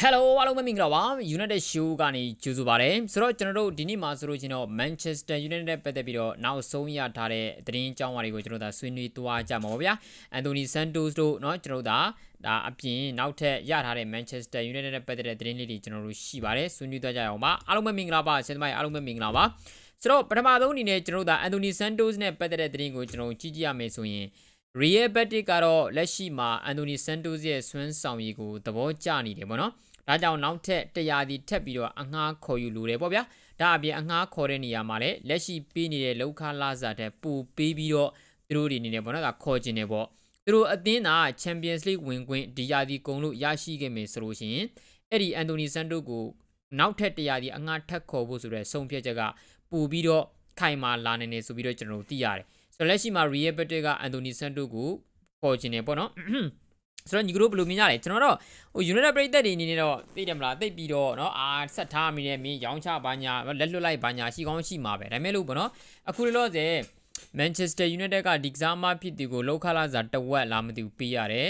Hello အားလုံးပဲမင်္ဂလာပါ United Show ကနေကြိုဆိုပါရစေဆိုတော့ကျွန်တော်တို့ဒီနေ့မှာဆိုလို့ချင်းတော့ Manchester United နဲ့ပတ်သက်ပြီးတော့နောက်ဆုံးရထားတဲ့သတင်းကြောင်းဝါတွေကိုကျွန်တော်တို့ဒါဆွေးနွေးသွားကြမှာပါဗျာ Anthony Santos တို့เนาะကျွန်တော်တို့ဒါဒါအပြင်နောက်ထပ်ရထားတဲ့ Manchester United နဲ့ပတ်သက်တဲ့သတင်းလေးတွေကျွန်တော်တို့ရှိပါတယ်ဆွေးနွေးသွားကြရအောင်ပါအားလုံးပဲမင်္ဂလာပါဆင်သမိုင်းအားလုံးပဲမင်္ဂလာပါဆိုတော့ပထမဆုံးအနေနဲ့ကျွန်တော်တို့ဒါ Anthony Santos နဲ့ပတ်သက်တဲ့သတင်းကိုကျွန်တော်တို့ကြည့်ကြည့်ရမယ်ဆိုရင် Real Betis ကတော့လက်ရှိမှာ Anthony Santos ရဲ့ဆွမ်းဆောင်ရည်ကိုသဘောကျနေတယ်ပေါ့နော်။ ဒါကြောင့်နောက်ထပ်100ဒီထပ်ပြီးတော့အငှားခေါ်ယူလိုတယ်ပေါ့ဗျာ။ဒါအပြင်အငှားခေါ်တဲ့နေရာမှာလည်းလက်ရှိပေးနေတဲ့လောက်ခလာစာတဲ့ပူပေးပြီးတော့သူတို့တွေနေနေပေါ့နော်။ဒါခေါ်ခြင်းနေပေါ့။သူတို့အသင်းသာ Champions League ဝင်ခွင့်ဒီယာဒီကုံလို့ရရှိခဲ့မယ်ဆိုလို့ရှိရင်အဲ့ဒီ Anthony Santos ကိုနောက်ထပ်100ဒီအငှားထပ်ခေါ်ဖို့ဆိုတဲ့ဆုံးဖြတ်ချက်ကပူပြီးတော့ခိုင်မာလာနေနေဆိုပြီးတော့ကျွန်တော်တို့သိရတယ်။ဆိုတော့လက်ရှိမှာ Real Betis က Anthony Santos ကိုခေါ်ခြင်းနေပေါ့နော် ဆိုတော့ညီကတို့ဘယ်လိုမြင်ကြလဲကျွန်တော်တော့ဟို United ပြည်သက်တွေအနေနဲ့တော့သိတယ်မလားသိပြီးတော့เนาะအာဆက်ထားမိနေမင်းရောင်းချဘာညာလက်လွတ်လိုက်ဘာညာရှိကောင်းရှိမှာပဲဒါပေမဲ့လို့ပေါ့နော်အခုလောဆယ် Manchester United ကဒီကစားမဖြစ်သူကိုလောက်ခလာစာတဝက်လားမသိဘူးပေးရတယ်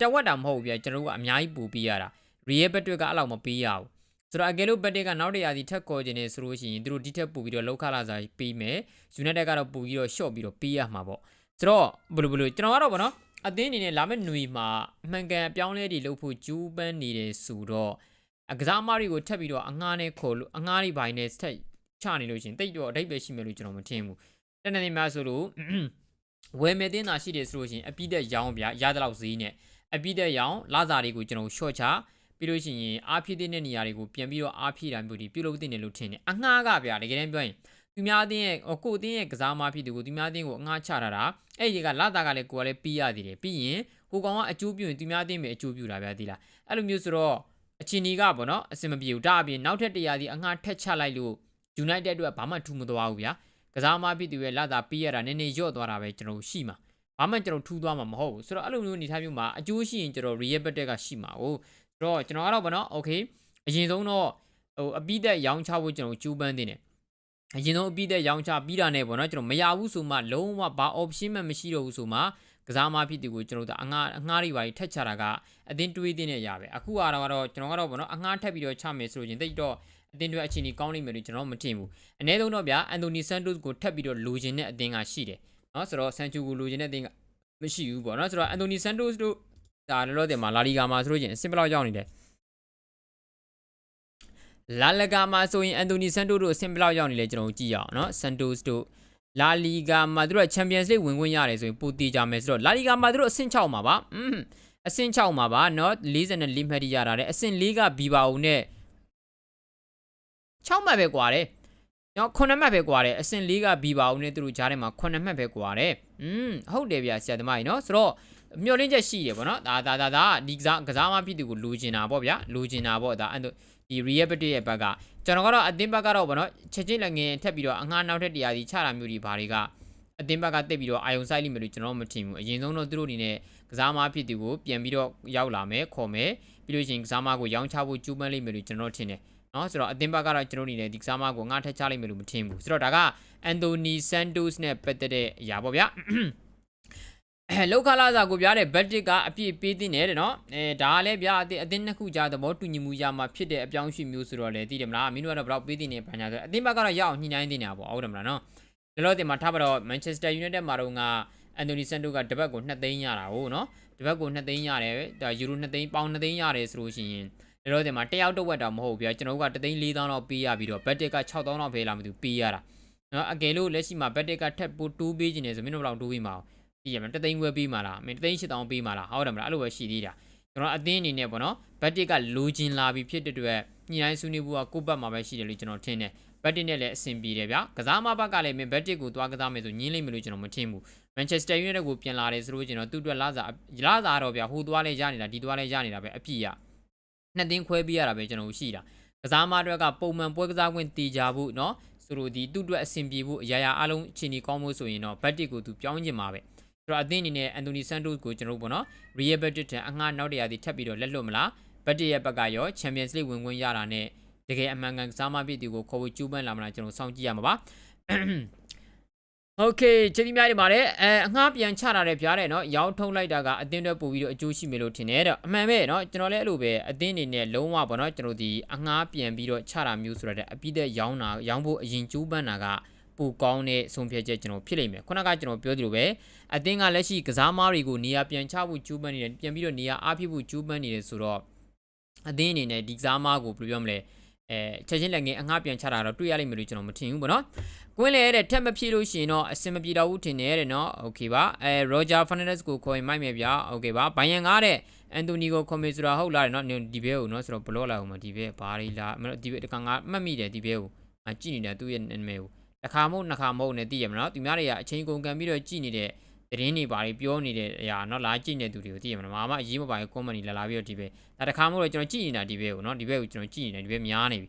တဝက်တာမဟုတ်ဘူးပြကျွန်တော်တို့ကအများကြီးပို့ပေးရတာ Real Betis ကအဲ့လောက်မပေးရဘူးဆိုတော့အကယ်လို့ Betis ကနောက်တရာစီထက်ခေါ်ခြင်းနေဆိုလို့ရှိရင်သူတို့ဒီထက်ပို့ပြီးတော့လောက်ခလာစာပေးမယ် United ကတော့ပို့ပြီးတော့ short ပြီးတော့ပေးရမှာပေါ့ဆိုတော့ဘယ်လိုဘယ်လိုကျွန်တော်ကတော့ဗောနော် အသင်းအနေနဲ့လာမယ့်ຫນွေမှာအမှန်ကန်အပြောင်းလဲတွေလုပ်ဖို့ကြိုးပမ်းနေတယ်ဆိုတော့အကစားအမားတွေကိုထပ်ပြီးတော့အငှားနဲ့ခေါ်လို့အငှားတွေဘိုင်းနဲ့ဆက်ချနေလို့ရှရင်တိတ်တော့အဓိပ္ပာယ်ရှိမယ်လို့ကျွန်တော်မထင်ဘူးတနေ့နေ့များဆိုလို့ဝယ်မယ်တင်းသာရှိတယ်ဆိုလို့ရှရင်အပိသက်ရောင်းဗျာရတဲ့လောက်ဈေးနဲ့အပိသက်ရောင်းလာစာတွေကိုကျွန်တော် short ချပြီးလို့ရှိရင်အားဖြည့်တဲ့နေရာတွေကိုပြန်ပြီးတော့အားဖြည့်တာမျိုးတွေပြုလုပ်သင့်တယ်လို့ထင်တယ်အငှားကဗျာတကယ်တမ်းပြောရင် သူများအသင်းရဲ့ကိုအသင်းရဲ့ကစားမဖြစ်သူကိုသူများအသင်းကိုအငှားချထားတာအဲ့ဒီကလာတာကလည်းကိုကလည်းပြီးရသေးတယ်ပြီးရင်ဟိုကောင်ကအကျိုးပြုရင်သူများအသင်းပဲအကျိုးပြုတာဗျာဒီလားအဲ့လိုမျိုးဆိုတော့အချင်းကြီးကပေါ့နော်အစင်မပြေဘူးဒါအပြင်နောက်ထပ်တရားစီအငှားထက်ချလိုက်လို့ United အတွက်ဘာမှထူမသွားဘူးဗျာကစားမဖြစ်သူရဲ့လာတာပြီးရတာနည်းနည်းညော့သွားတာပဲကျွန်တော်ရှိမှာဘာမှကျွန်တော်ထူသွားမှာမဟုတ်ဘူးဆိုတော့အဲ့လိုမျိုးအနေထားမျိုးမှာအကျိုးရှိရင်ကျွန်တော် Real Betis ကရှိမှာဟုတ်ဆိုတော့ကျွန်တော်ကတော့ဗောနော် Okay အရင်ဆုံးတော့ဟိုအပိသက်ရောင်းချဖို့ကျွန်တော်ကြိုးပမ်းနေတယ် အရင်ဆုံးအပြီးတဲ့ရောင်းချပြီးတာနဲ့ပေါ့နော်ကျွန်တော်မရဘူးဆိုမှလုံးဝဘာ option မှမရှိတော့ဘူးဆိုမှကစားမဖြစ်သူကိုကျွန်တော်တို့အငှားအငှားတွေပါထက်ချတာကအတင်းတွေးတဲ့နေရပဲအခုကတော့ကျွန်တော်ကတော့ပေါ့နော်အငှားထက်ပြီးတော့ချမယ်ဆိုရင်တိတ်တော့အတင်းတွေအချင်းကြီးကောင်းလိမ့်မယ်လို့ကျွန်တော်မထင်ဘူးအနည်းဆုံးတော့ဗျာအန်တိုနီဆန်တိုစ်ကိုထပ်ပြီးတော့လိုချင်တဲ့အတင်းကရှိတယ်နော်ဆိုတော့ဆန်ချူကိုလိုချင်တဲ့အတင်းကမရှိဘူးပေါ့နော်ဆိုတော့အန်တိုနီဆန်တိုစ်တို့ဒါလောလောဆယ်မှာလာလီဂါမှာဆိုလို့ချင်းအဆင့်ဘလောက်ရောက်နေတယ် လာလဂါမှာဆိုရင်အန်တိုနီဆန်တိုတို့အဆင့်ဘယ်လောက်ရောက်နေလဲကျွန်တော်ကြည့်ရအောင်เนาะဆန်တိုစ်တို့လာလီဂါမှာတို့ကချန်ပီယံစ်လိဝင်ခွင့်ရတယ်ဆိုရင်ပိုတီကြမယ်ဆိုတော့လာလီဂါမှာတို့အဆင့်6မှာပါอืมအဆင့်6မှာပါเนาะ44မှတ်ရတာတဲ့အဆင့်4ကဘီဘာအုံနဲ့6မှတ်ပဲกว่าတယ်เนาะ9မှတ်ပဲกว่าတယ်အဆင့်4ကဘီဘာအုံနဲ့တို့ကြားထဲမှာ9မှတ်ပဲกว่าတယ်อืมဟုတ်တယ်ဗျာဆရာသမားကြီးเนาะဆိုတော့မျောလင်းချက်ရှိတယ်ဗောနော်ဒါဒါဒါဒါဒီကစားကစားမဖြစ်သူကိုလိုချင်တာဗောဗျာလိုချင်တာဗောဒါအဲ့ ဒီ real betis ရဲ့ဘက်ကကျွန်တော်ကတော့အသင်းဘက်ကတော့ဗောနော်ချက်ချင်းလည်းငင်ထက်ပြီးတော့အငှားနောက်ထပ်တရားစီချတာမျိုးတွေဘာတွေကအသင်းဘက်ကတက်ပြီးတော့အာယုံဆိုင်လိမ့်မယ်လို့ကျွန်တော်မထင်ဘူးအရင်ဆုံးတော့သူတို့အနေနဲ့ကစားမဖြစ်သူကိုပြန်ပြီးတော့ရောက်လာမယ်ခေါ်မယ်ပြီးလို့ရှိရင်ကစားမကိုရောင်းချဖို့ကြိုးပမ်းလိမ့်မယ်လို့ကျွန်တော်ထင်တယ်နော်ဆိုတော့အသင်းဘက်ကတော့ကျွန်တော်အနေနဲ့ဒီကစားမကိုငှားထက်ချလိမ့်မယ်လို့မထင်ဘူးဆိုတော့ဒါကအန်တိုနီဆန်တိုစ်နဲ့ပတ်သက်တဲ့အရာပေါ့ဗျာအဲ လောက်ခလာစာကိုပြတဲ့ဘတ်တစ်ကအပြည့်ပေးတင်တယ်တဲ့နော်အဲဒါကလည်းဗျာအတင်းအတင်းနှစ်ခုကြားသဘောတူညီမှုရမှာဖြစ်တဲ့အပြောင်းရွှေ့မျိုးဆိုတော့လေသိတယ်မလားမင်းတို့ကတော့ဘယ်တော့ပေးတင်နေပညာဆိုအတင်းဘက်ကတော့ရအောင်ညှိနှိုင်းတင်နေတာပေါ့ဟုတ်တယ်မလားနော်ဒါလို့တင်မှာထားပါတော့ Manchester United မှာတော့ကအန်တိုနီဆန်တိုကတပတ်ကို2သိန်းရတာဟုတ်နော်တပတ်ကို2သိန်းရတယ်ဒါယူရို2သိန်းပေါင်2သိန်းရတယ်ဆိုလို့ရှိရင်ဒါလို့တင်မှာတယောက်တစ်ဝက်တော့မဟုတ်ဘူးဗျာကျွန်တော်တို့က3သိန်း4သောင်းလောက်ပေးရပြီးတော့ဘတ်တစ်က6သောင်းလောက်ပဲလာမှသူပေးရတာနော်အကယ်လို့လက်ရှိမှာဘတ်တစ်ကထက်ပိုတိုးပေးခြင်းနေဆိုမင်းတို့ဘယ်လောက်တိုးပေးမှာအောင် ကြည့်ရမယ်တသိန်းခွဲပေးမှာလားမင်းတသိန်း8000ပေးမှာလားဟုတ်တယ်မလားအဲ့လိုပဲရှိသေးတာကျွန်တော်အသင်းအနေနဲ့ပေါ့နော်ဘတ်တစ်ကလိုချင်လာပြီဖြစ်တဲ့အတွက်ညှိနှိုင်းဆွေးနွေးဖို့ကကိုယ့်ဘက်မှာပဲရှိတယ်လို့ကျွန်တော်ထင်တယ်ဘတ်တစ်နဲ့လည်းအဆင်ပြေတယ်ဗျာကစားမဘက်ကလည်းမင်းဘတ်တစ်ကိုသွားကစားမယ်ဆိုညင်းလိမ့်မယ်လို့ကျွန်တော်မထင်ဘူးမန်ချက်စတာယူနိုက်တက်ကိုပြန်လာတယ်ဆိုလို့ကျွန်တော်သူ့အတွက်လာစားလာစားတော့ဗျာဟိုသွားလဲရနေတာဒီသွားလဲရနေတာပဲအပြည့်ရနှစ်သိန်းခွဲပေးရတာပဲကျွန်တော်ရှိတာကစားမအတွက်ကပုံမှန်ပွဲကစားခွင့်တည်ကြဖို့เนาะဆိုလိုဒီသူ့အတွက်အဆင်ပြေဖို့အရာရာအလုံးအချိန်ကြီးကောင်းဖို့ဆိုရင်တော့ဘတ်တစ်ကိုသူပြောင်းကျင်မှာပဲ ဆိုတော့အသင်းအနေနဲ့အန်တိုနီဆန်တိုစ်ကိုကျွန်တော်တို့ပေါ့နော် Real Betis ထံအငှားနောက်တရာစီထပ်ပြီးတော့လက်လွတ်မလားဘတ်တစ်ရဲ့ဘက်ကရော Champions League ဝင်ခွင့်ရတာနဲ့တကယ်အမှန်ကန်ကစားမဖြစ်သူကိုခေါ်ဖို့ကြိုးပမ်းလာမလားကျွန်တော်စောင့်ကြည့်ရမှာပါ โอเคကျေးဇူးများတင်ပါတယ်အဲအငှားပြန်ချတာတယ်ဗျာတဲ့เนาะရောင်းထုံးလိုက်တာကအတင်းတွေပို့ပြီးတော့အကျိုးရှိမယ်လို့ထင်တယ်တဲ့အမှန်ပဲเนาะကျွန်တော်လည်းအဲ့လိုပဲအတင်းနေနဲ့လုံးဝပေါ့เนาะကျွန်တော်ဒီအငှားပြန်ပြီးတော့ချတာမျိုးဆိုတော့တဲ့အပြီးသက်ရောင်းတာရောင်းဖို့အရင်ကျိုးပန်းတာက ပူကောင်းတဲ့ဆုံးဖြတ်ချက်ကျွန်တော်ဖြစ်လိမ့်မယ်ခုနကကျွန်တော်ပြောသလိုပဲအတင်းကလက်ရှိကစားမားတွေကိုနေရာပြန်ချဖို့ကျိုးပန်းနေတယ်ပြန်ပြီးတော့နေရာအားဖြစ်ဖို့ကျိုးပန်းနေတယ်ဆိုတော့အတင်းအနေနဲ့ဒီကစားမားကိုဘယ်လိုပြောမလဲအဲချက်ချင်းလက်ငယ်အငှားပြန်ချတာတော့တွေ့ရလိမ့်မယ်လို့ကျွန်တော်မထင်ဘူးပေါ့နော် ကွင်းလေတဲ့ထက်မဖြည့်လို့ရှိရင်တော့အစင်မပြေတော့ဘူးထင်တယ်တဲ့နော်โอเคပါအဲရောဂျာဖာနက်ဒက်ကိုခေါ်ရင်မိုက်မယ်ဗျာโอเคပါဘိုင်ယန်ကားတဲ့အန်တိုနီကိုခေါ်မယ်ဆိုတာဟုတ်လားတဲ့နော်ဒီဘဲကိုနော်ဆိုတော့ဘလော့လာအောင်မဒီဘဲဘာလေးလားမလို့ဒီဘဲတကငါမှတ်မိတယ်ဒီဘဲကိုအကြည့်နေတာသူ့ရဲ့နာမည်ကို တစ်ခါမဟုတ်နှစ်ခါမဟုတ်နဲ့သိရမလားသူများတွေကအချိန်ကုန်ကန်ပြီးတော့ကြည့်နေတဲ့သတင်းတွေဘာတွေပြောနေတဲ့အရာเนาะလာကြည့်နေသူတွေကိုသိရမလားမမအရေးမပါဘူး comment လာလာပြီးတော့ဒီဘဲဒါတစ်ခါမဟုတ်တော့ကျွန်တော်ကြည့်နေတာဒီဘဲကိုเนาะဒီဘဲကိုကျွန်တော်ကြည့်နေတာဒီဘဲများနေပြီ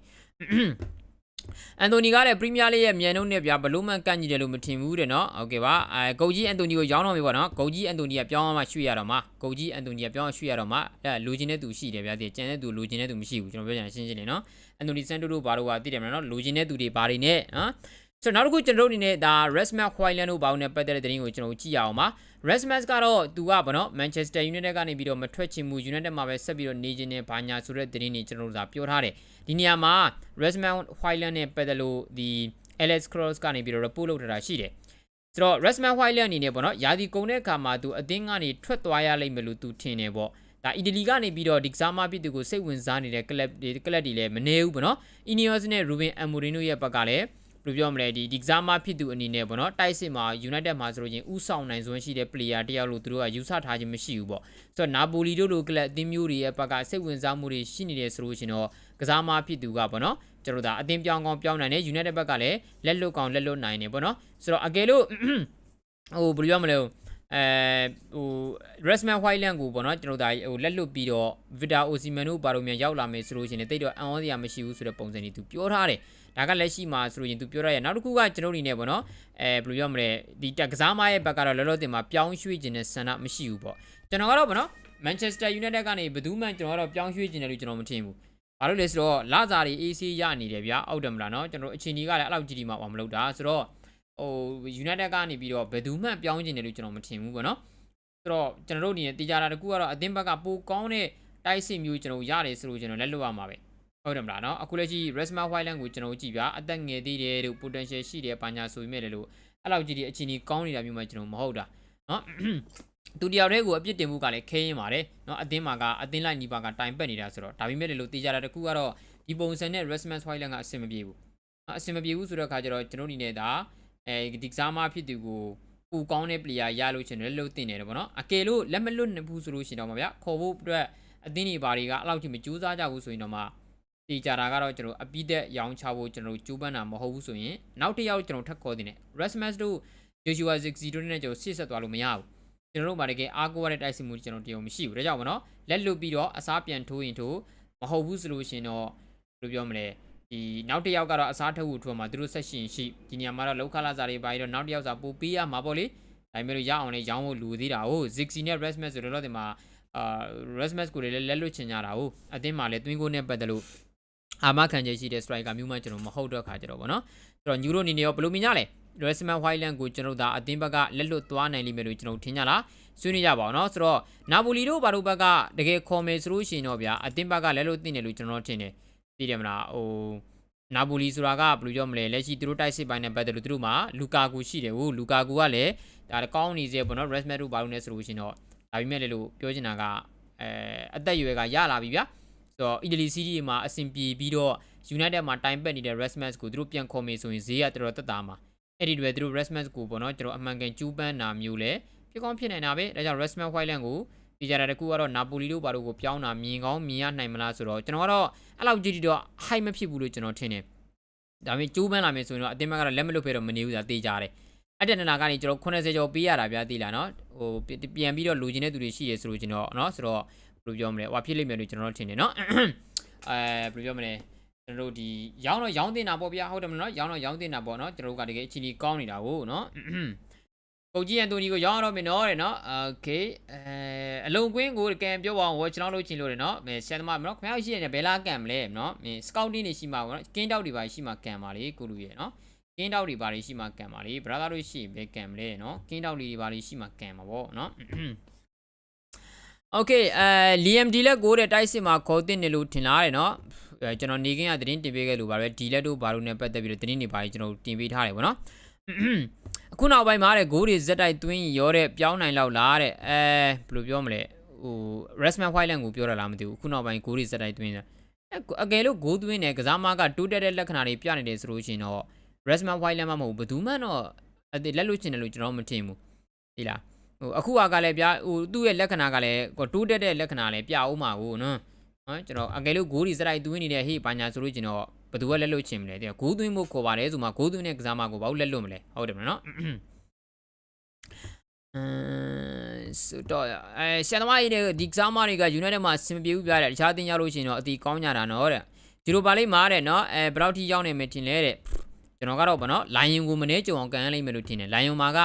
အန်တိုနီကလည်းပရီးမီးယားလိရဲ့မြန်နှုန်းနဲ့ဗျာဘလို့မှကန့်ညီတယ်လို့မထင်ဘူးတဲ့နော်โอเคပါအဲဂုတ်ကြီးအန်တိုနီကိုရောင်းတော့ပြီပေါ့နော်ဂုတ်ကြီးအန်တိုနီကပြောင်းမှရွှေ့ရတော့မှာဂုတ်ကြီးအန်တိုနီကပြောင်းရွှေ့ရတော့မှာအဲလူချင်းတဲ့သူရှိတယ်ဗျာဒီကျန်တဲ့သူလူချင်းတဲ့သူမရှိဘူးကျွန်တော်ပြောချင်ရှင်းရှင်းလေးနော်အန်တိုနီစန်တိုတို့ဘာလို့ကသိတယ်မလားနော်လူချင်းတဲ့သူတွေဘာတွေနဲ့နော် ဆိုတော့နောက်တစ်ခုကျွန်တော်တို့အနေနဲ့ဒါ Resmack Hoyland တို့ဘာလို့နဲ့ပတ်သက်တဲ့သတင်းကိုကျွန်တော်တို့ကြည့်ရအောင်ပါ Resmack ကတော့သူကဗောနော် Manchester United ကနေပြီးတော့မထွက်ချင်ဘူး United မှာပဲဆက်ပြီးတော့နေချင်တဲ့ဘာညာဆိုတဲ့သတင်းတွေကျွန်တော်တို့သာပြောထားတယ်ဒီနေရာမှာ Resmack Hoyland နဲ့ပတ်သက်လို့ဒီ Alex Cross ကနေပြီးတော့ report လုပ်ထားတာရှိတယ်ဆိုတော့ Resmack Hoyland အနေနဲ့ဗောနော်ယာဒီကုံတဲ့အခါမှာသူအသင်းကနေထွက်သွားရလိမ့်မယ်လို့သူထင်တယ်ဗောဒါအီတလီကနေပြီးတော့ဒီကစားမဖြစ်သူကိုစိတ်ဝင်စားနေတဲ့ကလပ်တွေကလပ်တွေလည်းမနေဘူးဗောနော် Ineos နဲ့ Ruben Amorim ရဲ့ဘက်ကလည်းဘယ် လိုပြောမလဲဒီဒီကစားမဖြစ်သူအနေနဲ့ပေါ့နော်တိုက်စစ်မှာ United မှာဆိုလို့ချင်းဥဆောင်နိုင်စွမ်းရှိတဲ့ player တယောက်လို့သူတို့ကယူဆထားခြင်းမရှိဘူးပေါ့ဆိုတော့နာပိုလီတို့လိုကလပ်အသင်းမျိုးတွေရဲ့ဘက်ကစိတ်ဝင်စားမှုတွေရှိနေတယ်ဆိုလို့ချင်းတော့ကစားမဖြစ်သူကပေါ့နော်ကျွန်တော်တို့ဒါအသင်းပြောင်းကောင်းပြောင်းနိုင်တယ် United ဘက်ကလည်းလက်လွတ်ကောင်းလက်လွတ်နိုင်တယ်ပေါ့နော်ဆိုတော့အကယ်လို့ဟိုဘယ်လိုပြောမလဲ အဲဟို Resman Whiteland ကိုပေါ့နော်ကျွန်တော်တို့ဒါဟိုလက်လွတ်ပြီးတော့ Victor Osimhen တို့ဘာလို့မြန်ရောက်လာမယ်ဆိုလို့ရှိရင်တိတ်တော့အံ့ဩစရာမရှိဘူးဆိုတဲ့ပုံစံတွေသူပြောထားတယ်ဒါကလက်ရှိမှာဆိုလို့ရင်သူပြောရရနောက်တစ်ခုကကျွန်တော်တို့နေနဲ့ပေါ့နော်အဲဘယ်လိုပြောမလဲဒီတက်ကစားမရဲ့ဘက်ကတော့လောလောဆယ်မှာပြောင်းရွှေ့ခြင်းနဲ့ဆန္ဒမရှိဘူးပေါ့ကျွန်တော်ကတော့ပေါ့နော် Manchester United ကနေဘယ်သူမှကျွန်တော်ကတော့ပြောင်းရွှေ့ခြင်းတယ်လို့ကျွန်တော်မထင်ဘူးဘာလို့လဲဆိုတော့လာဇာတွေ AC ရနေတယ်ဗျာအောက်တယ်မလားနော်ကျွန်တော်အချိန်ကြီးကလည်းအဲ့လောက်ကြီးဒီမှာမလုပ်တာဆိုတော့ ဟို United ကနေပြီးတော့ဘယ်သူမှပြောင်းကျင်တယ်လို့ကျွန်တော်မထင်ဘူးပေါ့နော်ဆိုတော့ကျွန်တော်တို့အနေနဲ့တေချာတာတကူကတော့အသင်းဘက်ကပိုကောင်းတဲ့တိုက်စစ်မျိုးကျွန်တော်ရတယ်ဆိုလို့ကျွန်တော်လက်လွတ်ရမှာပဲဟုတ်တယ်မလားနော်အခုလက်ရှိ Resma Whiteland ကိုကျွန်တော်ကြည့်ပြအသက်ငယ်သေးတယ်လို့ potential ရှိတယ်ပါညာဆိုပေမဲ့လည်းလို့အဲ့လောက်ကြီးဒီအခြေအနေကောင်းနေတာမျိုးမှကျွန်တော်မဟုတ်တာနော်သူတယောက်တည်းကိုအပြစ်တင်မှုကလည်းခဲရင်ပါတယ်နော်အသင်းမှာကအသင်းလိုက်ညီပါကတိုင်ပတ်နေတာဆိုတော့ဒါပေမဲ့လည်းလို့တေချာတာတကူကတော့ဒီပုံစံနဲ့ Resma Whiteland ကအဆင်မပြေဘူးနော်အဆင်မပြေဘူးဆိုတဲ့အခါကျတော့ကျွန်တော်အနေနဲ့ဒါ အဲဒီကစားမဖြစ်သူကိုပူကောင်းတဲ့ player ရလို့ရှင်လည်းလှုပ်တင်နေတယ်ပေါ့နော်အကယ်လို့လက်မလွတ်နေဘူးဆိုလို့ရှင်တော့မှာဗျခေါ်ဖို့အတွက်အသင်းတွေဘာတွေကအဲ့လောက်ထိမကြိုးစားကြဘူးဆိုရင်တော့မှတေချာတာကတော့ကျွန်တော်အပိသက်ရောင်းချဖို့ကျွန်တော်ကြိုးပမ်းတာမဟုတ်ဘူးဆိုရင်နောက်တစ်ယောက်ကျွန်တော်ထပ်ခေါ်တင်တယ် Rasmus တို့ Joshua Zirkzee တို့နဲ့ကျွန်တော်ဆစ်ဆက်သွားလို့မရဘူးကျွန်တော်တို့မှာတကယ်အားကိုးရတဲ့တိုက်စစ်မှုကျွန်တော်တရားမရှိဘူးဒါကြောင့်မနော်လက်လွတ်ပြီးတော့အစားပြန်ထိုးရင်ထိုးမဟုတ်ဘူးဆိုလို့ရှင်တော့ဘယ်လိုပြောမလဲ ဒီနောက်တစ်ယောက်ကတော့အစားထုတ်ဖို့ထိုးမှာသူတို့ဆက်ရှင်ရှိဒီနေရာမှာတော့လောက်ခလာစာတွေပါပြီးတော့နောက်တစ်ယောက်စာပို့ပေးရမှာပေါ့လေဒါပေမဲ့လို့ရအောင်လေရောင်းဖို့လူသေးတာဟုတ် Zixi နဲ့ Rasmus ဆိုတော့ဒီမှာအာ Rasmus ကိုလည်းလက်လွတ်ချင်ကြတာဟုတ်အတင်းမှာလည်းတွင်းကိုနဲ့ပတ်သက်လို့အာမခံချက်ရှိတဲ့ striker မျိုးမှကျွန်တော်မဟုတ်တော့ခါကြတော့ဗောနော်ဆိုတော့ညူရိုအနေနဲ့ရောဘယ်လိုမြင်ကြလဲ Rasmus Highland ကိုကျွန်တော်ဒါအတင်းဘက်ကလက်လွတ်သွားနိုင်လိမ့်မယ်လို့ကျွန်တော်ထင်ကြလားဆွေးနွေးကြပါအောင်เนาะဆိုတော့နာပိုလီတို့ဘာလို့ဘက်ကတကယ်ခေါ်မယ်ဆိုလို့ရှိရင်တော့ဗျာအတင်းဘက်ကလက်လွတ်သိနေလို့ကျွန်တော်ထင်တယ် သိတယ်မလားဟိုနာပိုလီဆိုတာကဘယ်လိုပြောမလဲလက်ရှိသူတို့တိုက်စစ်ပိုင်းနဲ့ပတ်သက်လို့သူတို့မှာလူကာကူရှိတယ်ဟုတ်လူကာကူကလည်းဒါကောင်းနေစေပေါ့နော် Resmet တို့ဘာလို့လဲဆိုလို့ရှိရင်တော့ဒါပေမဲ့လည်းလို့ပြောချင်တာကအဲအသက်အရွယ်ကရလာပြီဗျာဆိုတော့အီတလီစီးတီးမှာအဆင်ပြေပြီးတော့ United မှာတိုင်ပတ်နေတဲ့ Resmet ကိုသူတို့ပြန်ခေါ်မယ်ဆိုရင်ဈေးကတော်တော်တက်တာမှာအဲ့ဒီတွေသူတို့ Resmet ကိုပေါ့နော်ကျွန်တော်အမှန်ကန်ကျူးပန်းနာမျိုးလဲဖြစ်ကောင်းဖြစ်နေတာပဲဒါကြောင့် Resmet Whiteland ကို ဒီကြတာတကူကတော့နာပိုလီတို့ဘာလို့ကိုပြောင်းတာမြင်ကောင်းမြင်ရနိုင်မလားဆိုတော့ကျွန်တော်ကတော့အဲ့လောက်ကြည့်တော့ high မဖြစ်ဘူးလို့ကျွန်တော်ထင်တယ်ဒါပေမဲ့ကျိုးပန်းလာမယ်ဆိုရင်တော့အတင်းမကတော့လက်မလွတ်ဖဲတော့မနေဘူးဆိုတာသိကြတယ်အတက်နနာကနေကျွန်တော်80ကျော်ပေးရတာဗျာသိလားနော်ဟိုပြန်ပြီးတော့လူချင်းတဲ့သူတွေရှိရဆိုလို့ကျွန်တော်နော်ဆိုတော့ဘယ်လိုပြောမလဲဟိုဖြစ်လိမ့်မယ်လို့ကျွန်တော်ထင်တယ်နော်အဲဘယ်လိုပြောမလဲကျွန်တော်တို့ဒီရောင်းတော့ရောင်းတင်တာပေါ့ဗျာဟုတ်တယ်မလားရောင်းတော့ရောင်းတင်တာပေါ့နော်ကျွန်တော်တို့ကတကယ်အချီလီကောင်းနေတာဟုတ်နော် ပုံကြီးအန်တိုနီကိုရောင်းရတော့မယ်နော်တဲ့နော်โอเคအဲအလုံကွင်းကိုကံပြောပါအောင်ဝကျွန်တော်တို့ချင်းလို့တယ်နော်မင်းဆန်သမားမနော်ခင်ဗျားရှိရင်ဘယ်လာကံမလဲနော်မင်းစကောက်တင်းနေရှိမှာပေါ့နော်ကင်းတောက်တွေပါရှိမှာကံပါလေကိုလူရဲ့နော် ကင်းတောက်တွေဘာတွေရှိမှကန်ပါလေ brother တို့ရှိရင်ပဲကန်မလဲเนาะကင်းတောက်တွေဘာတွေရှိမှကန်မှာပေါ့เนาะ Okay အဲ Liam D လက်ကိုတဲ့တိုက်စစ်မှာခေါ်တင်တယ်လို့ထင်လာတယ်เนาะအဲကျွန်တော်နေကင်းကသတင်းတင်ပေးခဲ့လို့ပါပဲ D လက်တို့ဘာလို့နဲ့ပတ်သက်ပြီးတော့သတင်းတွေဘာတွေကျွန်တော်တင်ပေးထားတယ်ပေါ့เนาะ အခုနောက်ပိုင်းမှာတဲ့ဂိုးတွေဇက်တိုက်သွင်းရောတဲ့ပြောင်းနိုင်လောက်လားတဲ့အဲဘယ်လိုပြောမလဲဟို Resman Whiteland ကိုပြောတာလားမသိဘူးအခုနောက်ပိုင်းဂိုးတွေဇက်တိုက်သွင်းတယ်အကယ်လို့ဂိုးသွင်းတယ်ကစားမကတိုးတက်တဲ့လက္ခဏာတွေပြနေတယ်ဆိုလို့ရှိရင်တော့ Resman Whiteland မမဟုတ်ဘူးဘယ်သူမှတော့အတိလက်လို့ချင်တယ်လို့ကျွန်တော်မထင်ဘူးဒီလားဟိုအခုကလည်းဗျာဟိုသူ့ရဲ့လက္ခဏာကလည်းတိုးတက်တဲ့လက္ခဏာလည်းပြအောင်မှာကိုနော်နော်ကျွန်တော်အကယ်လို့ဂိုးဒီစရိုက်သွင်းနေတဲ့ဟေ့ဘာညာဆိုလို့ကျွန်တော် ဘယ်သူကလက်လွတ်ချင်မလဲတဲ့ဂိုးသွင်းဖို့ခေါ်ပါတယ်ဆိုမှဂိုးသွင်းတဲ့ကစားမကိုဘာလို့လက်လွတ်မလဲဟုတ်တယ်မနော်အမ်ဆိုတော့အဲဆန်သမားကြီးတွေဒီကစားမတွေက United မှာအဆင်မပြေဘူးပြတယ်တခြားတင်ကြလို့ရှိရင်တော့အတီကောင်းကြတာနော်တဲ့ဒီလိုပါလိမ့်မှာတဲ့နော်အဲဘယ်တော့ထိရောက်နေမယ်ထင်လဲတဲ့ကျွန်တော်ကတော့ဗောနော်လိုင်ယွန်ကိုမနေကြုံအောင်ကန်ရလိမ့်မယ်လို့ထင်တယ်လိုင်ယွန်မှာက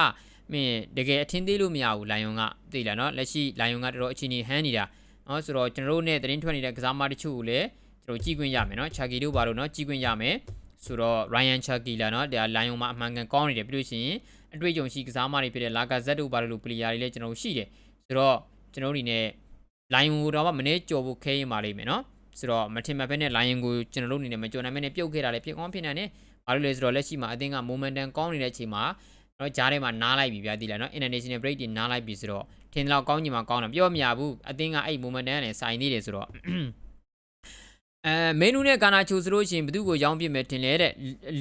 မင်းတကယ်အထင်းသေးလို့မရဘူးလိုင်ယွန်ကသိလားနော်လက်ရှိလိုင်ယွန်ကတော်တော်အချင်းကြီးဟန်းနေတာနော်ဆိုတော့ကျွန်တော်တို့နဲ့သတင်းထွက်နေတဲ့ကစားမတချို့ကိုလည်း ကျွန်တော်ကြည့်ခွင့်ရမယ်နော်ချာကီတို့ဘာလို့နော်ကြည့်ခွင့်ရမယ်ဆိုတော့ Ryan Chucky လာနော်ဒါလိုင်ယွန်မှာအမှန်ကန်ကောင်းနေတယ်ပြီးလို့ရှိရင်အတွေ့အကြုံရှိကစားမတွေဖြစ်တဲ့ Lacazette တို့ဘာလို့လို့ player တွေလည်းကျွန်တော်ရှိတယ်ဆိုတော့ကျွန်တော်တို့ဒီနဲ့ Lion ကိုတော့မနေကြော်ဖို့ခဲရင်ပါလိမ့်မယ်နော်ဆိုတော့မထင်မှတ်ဘဲနဲ့ Lion ကိုကျွန်တော်တို့အနေနဲ့မကြော်နိုင်မဲနဲ့ပြုတ်ခဲ့တာလည်းဖြစ်ကောင်းဖြစ်နိုင်တယ်ဘာလို့လဲဆိုတော့လက်ရှိမှာအသင်းက momentum ကောင်းနေတဲ့အချိန်မှာတော့ဂျားထဲမှာနားလိုက်ပြီဗျာဒီလားနော် international break တွေနားလိုက်ပြီဆိုတော့ထင်တော့ကောင်းညီမှာကောင်းတာပြောမရဘူးအသင်းကအဲ့ momentum နဲ့ဆိုင်နေတယ်ဆိုတော့ အဲမင်းနူးနဲ့ကာနာချိုဆိုလို့ရှိရင်ဘသူ့ကိုရောင်းပြစ်မယ်ထင်လဲတဲ့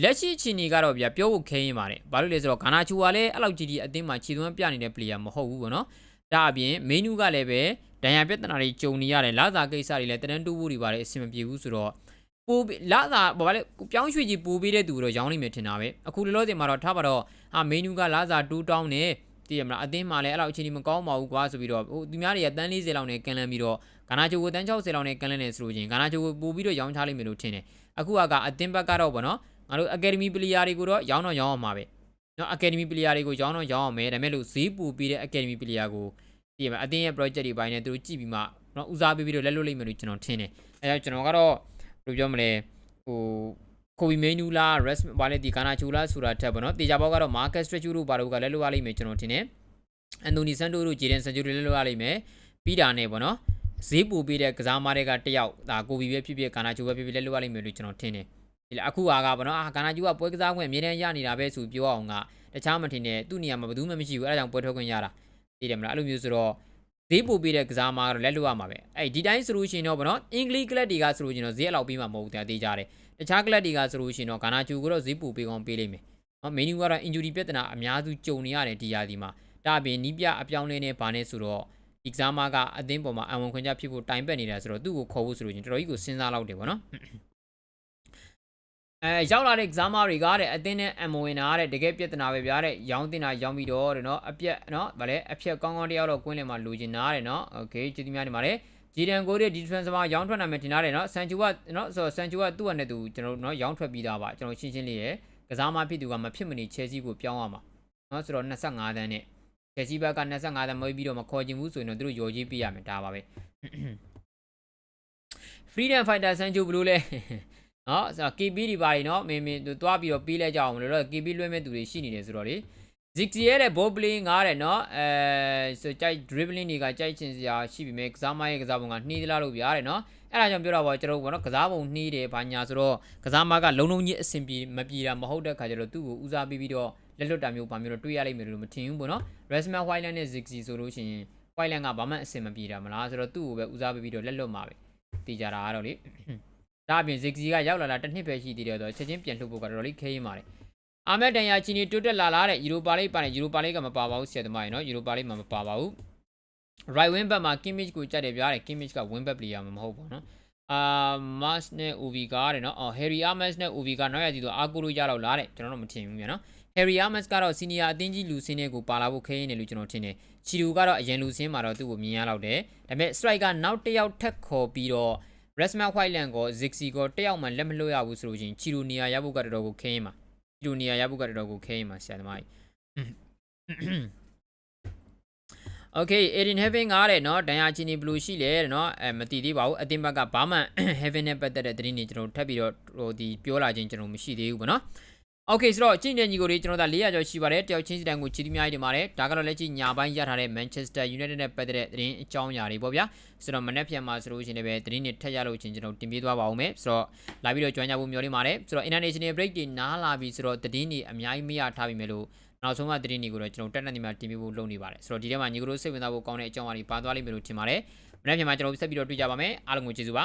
လက်ရှိချီနီကတော့ဗျာပြောဖို့ခဲရင်ပါတယ်ဘာလို့လဲဆိုတော့ကာနာချိုကလည်းအဲ့လောက်ကြီးကြီးအသင်းမှာခြေသွမ်းပြနေတဲ့ player မဟုတ်ဘူးပေါ့နော်ဒါအပြင်မင်းနူးကလည်းပဲဒဏ်ရာပြဿနာတွေကြုံနေရတယ်လာစာကိစ္စတွေလည်းတန်းတူဖို့တွေပါတယ်အဆင်မပြေဘူးဆိုတော့ပိုလာစာဘာလဲပြောင်းရွှေ့ကြီးပိုပေးတဲ့သူတော့ရောင်းနိုင်မယ်ထင်တာပဲအခုလောလောဆယ်မှာတော့ထားပါတော့ဟာမင်းနူးကလာစာ2တောင်းနေ တည်ရမလားအသင်းမှာလည်းအဲ့လောက်အခြေအနေမကောင်းပါဘူးကွာဆိုပြီးတော့ဟိုသူများတွေကတန်း40လောက်နဲ့ကန်လန်းပြီးတော့ဂါနာချိုကိုတန်း60လောက်နဲ့ကန်လန်းနေဆိုလို့ချင်းဂါနာချိုကိုပို့ပြီးတော့ရောင်းချလိုက်မယ်လို့ထင်တယ်အခုကအသင်းဘက်ကတော့ဗောနော်ငါတို့ academy player တွေကိုတော့ရောင်းတော့ရောင်းအောင်ပါပဲနော် academy player တွေကိုရောင်းတော့ရောင်းအောင်မယ်ဒါပေမဲ့လို့ဈေးပူပြီးတဲ့ academy player ကိုတည်ရမလားအသင်းရဲ့ project တွေပိုင်းနဲ့သူတို့ကြည့်ပြီးမှနော်ဦးစားပေးပြီးတော့လက်လွတ်လိုက်မယ်လို့ကျွန်တော်ထင်တယ်အဲဒါကျွန်တော်ကတော့ဘယ်လိုပြောမလဲဟို ကိုဗီမင်းနူလာ rest ဘာလဲဒီကာနာချူလာဆိုတာထက်ပေါ့နော်တေချာဘောကတော့ market structure တို့ဘာလို့ကလက်လွတ်ရလိမ့်မယ်ကျွန်တော်ထင်တယ်အန်တိုနီဆန်တိုတို့ဂျေဒန်ဆန်ချူတွေလက်လွတ်ရလိမ့်မယ်ပြီးတာနဲ့ပေါ့နော်ဈေးပူပေးတဲ့ကစားမတွေကတယောက်ဒါကိုဗီပဲဖြစ်ဖြစ်ကာနာချူပဲဖြစ်ဖြစ်လက်လွတ်ရလိမ့်မယ်လို့ကျွန်တော်ထင်တယ်ဒီလေအခုကကပေါ့နော်အာကာနာချူကပွဲကစားခွင့်အမြဲတမ်းရနေတာပဲဆိုပြောအောင်ကတခြားမထင်နဲ့သူ့နေရာမှာဘယ်သူမှမရှိဘူးအဲဒါကြောင့်ပွဲထွက်ခွင့်ရတာသိတယ်မလားအဲ့လိုမျိုးဆိုတော့ဈေးပို့ပေးတဲ့ကစားမကတော့လက်လွတ်ရမှာပဲအဲ့ဒီတိုင်းဆိုလို့ရှိရင်တော့ဗောနော်အင်္ဂလိပ်ကလပ်တွေကဆိုလို့ရှိရင်တော့ဈေးအလောက်ပေးမှာမဟုတ်ဘူးတရားသေးကြတယ် တခြားကလပ်တွေကဆိုလို့ရှိရင်တော့ဂါနာချူကတော့ဈေးပို့ပေးကောင်းပေးလိမ့်မယ်နော်မင်းယူကတော့ injury ပြဿနာအများစုကြုံနေရတယ်ဒီရာဒီမှာဒါအပြင်နီးပြအပြောင်းလဲနေဘာနဲ့ဆိုတော့ဒီကစားမကအသင်းပေါ်မှာအဝန်ခွင့်ကြဖြစ်ဖို့တိုင်ပတ်နေတာဆိုတော့သူ့ကိုခေါ်ဖို့ဆိုလို့ချင်းတော်တော်ကြီးကိုစဉ်းစားလောက်တယ်ဗောနော်အဲရောက်လာတဲ့ exam တွေကတဲ့အတင်းနဲ့ M ဝင်တာတဲ့တကယ်ပြဿနာပဲဗျာတဲ့ရောင်းတင်တာရောင်းပြီးတော့တဲ့နော်အပြက်နော်ဗာလဲအဖြက်ကောင်းကောင်းတယောက်တော့ကွင်းလင်မှာလိုချင်တာတဲ့နော်โอเคကျေးဇူးများနေပါတယ် ဂျီဒန်ကိုရဲ့ဒီ transfer ရောင်းထွက်နိုင်မယ်ထင်ထားတယ်နော်ဆန်ချူကနော်ဆိုဆန်ချူကသူ့အနေနဲ့သူကျွန်တော်နော်ရောင်းထွက်ပြီးသားပါကျွန်တော်ရှင်းရှင်းလေးရယ်ကစားမဖြစ်သူကမဖြစ်မနေ Chelsea ကိုပြောင်းရမှာနော်ဆိုတော့25တန်းနဲ့ Chelsea ဘက်က25တန်းမွေးပြီးတော့မခေါ်ချင်ဘူးဆိုရင်တော့သူတို့ရော်ကြီးပြရမယ်ဒါပါပဲ Freedom Fighter ဆန်ချူဘလို့လဲနော်ဆိုတော့ KB ဒီပါရီနော်မင်းမင်းသူသွားပြီးတော့ပြီးလဲကြအောင်လို့တော့ KB လွှဲမဲ့သူတွေရှိနေတယ်ဆိုတော့လေ Zixi ရဲ့တဲ့ ball playing ငားတယ်နော်အဲဆိုကြိုက် dribbling တွေကကြိုက်ချင်စရာရှိပြီမဲ့ကစားမရဲ့ကစားပုံကနှီးသလားလို့ပြရတယ်နော်အဲ့ဒါကြောင့်ပြောတော့ဗောကျွန်တော်တို့ဗောနော်ကစားပုံနှီးတယ်ဘာညာဆိုတော့ကစားမကလုံလုံကြီးအဆင်ပြေမပြေတာမဟုတ်တဲ့ခါကျတော့သူ့ကိုဦးစားပေးပြီးတော့လက်လွတ်တာမျိုးဘာမျိုးတော့တွေ့ရလိမ့်မယ်လို့မထင်ဘူးဗောနော် Resma Whiteland နဲ့ Zixi ဆိုလို့ရှိရင် Whiteland ကဘာမှအဆင်မပြေတာမလားဆိုတော့သူ့ကိုပဲဦးစားပေးပြီးတော့လက်လွတ်မှာပဲတည်ကြတာကတော့လေဒါအပြင် Zixi ကရောက်လာတာတစ်နှစ်ပဲရှိသေးတယ်ဆိုတော့ချက်ချင်းပြန်လှုပ်ဖို့ကတော်တော်လေးခဲရင်ပါတယ် အာမက်တန်ယာချီနီတိုးတက်လာလာတဲ့ယူရိုပါလိပ်ပါနဲ့ယူရိုပါလိပ်ကမပါပါဘူးဆရာသမားရေနော်ယူရိုပါလိပ်မှာမပါပါဘူး right wing back မှာ Kimmich ကိုကြက်တယ်ပြရတယ် Kimmich က wing back player မှာမဟုတ်ဘူးနော်အာ Mas နဲ့ Uvi ကတဲ့နော်အော် Harry Ames နဲ့ Uvi ကနောက်ရည်ဒီတော့အာကူလို့ရတော့လားတဲ့ကျွန်တော်တော့မထင်ဘူးမြန်နော် Harry Ames ကတော့ senior အသင်းကြီးလူစင်းတွေကိုပါလာဖို့ခဲရင်းတယ်လို့ကျွန်တော်ထင်တယ်ချီလူကတော့အရင်လူစင်းမှာတော့သူ့ကိုမြင်ရတော့တယ်ဒါပေမဲ့ striker နောက်တစ်ယောက်ထက်ခေါ်ပြီးတော့ Resma Whiteland ကို Zixi ကိုတစ်ယောက်မှလက်မလွှတ်ရဘူးဆိုလို့ချင်းချီလူနေရာရဖို့ကတော်တော်ကိုခဲရင်းမှာ ချီလူနေရာရဖို့ကတော်တော်ကိုခဲရင်းမှာဆရာသမားကြီး Okay Aiden Heaven ကတဲ့เนาะဒန်ယာချီနီဘလူးရှိလေတဲ့เนาะအဲမတည်သေးပါဘူးအတင်းဘက်ကဘာမှ Heaven နဲ့ပတ်သက်တဲ့သတင်းတွေကျွန်တော်ထပ်ပြီးတော့ဟိုဒီပြောလာခြင်းကျွန်တော်မရှိသေးဘူးပေါ့เนาะ โอเคဆိုတော့အချင်းချင်းညီကိုတွေကျွန်တော်တို့400ကျော်ရှိပါတယ်တယောက်ချင်းစီတိုင်းကိုချီးတီးများကြီးတင်ပါတယ်ဒါကတော့လက်ရှိညာပိုင်းရထားတဲ့ Manchester United နဲ့ပတ်သက်တဲ့သတင်းအကြောင်းအရာတွေပေါ့ဗျာဆိုတော့မနေ့ပြန်မှာဆိုလို့ရှိရင်လည်းသတင်းတွေထက်ရလို့ချင်းကျွန်တော်တင်ပြသွားပါဦးမယ်ဆိုတော့လာပြီးတော့ကြွကြဖို့မျှော်လင့်ပါတယ်ဆိုတော့ International Break တွေနားလာပြီဆိုတော့သတင်းတွေအများကြီးမရထားပြီမယ်လို့နောက်ဆုံးကသတင်းတွေကိုတော့ကျွန်တော်တက်တက်နေမှာတင်ပြဖို့လုပ်နေပါတယ်ဆိုတော့ဒီထဲမှာညီကိုတို့စိတ်ဝင်စားဖို့ကောင်းတဲ့အကြောင်းအရာတွေပါသွားလိမ့်မယ်လို့ထင်ပါတယ်မနေ့ပြန်မှာကျွန်တော်ဆက်ပြီးတော့တွေ့ကြပါမယ်အားလုံးကိုကျေးဇူးပါ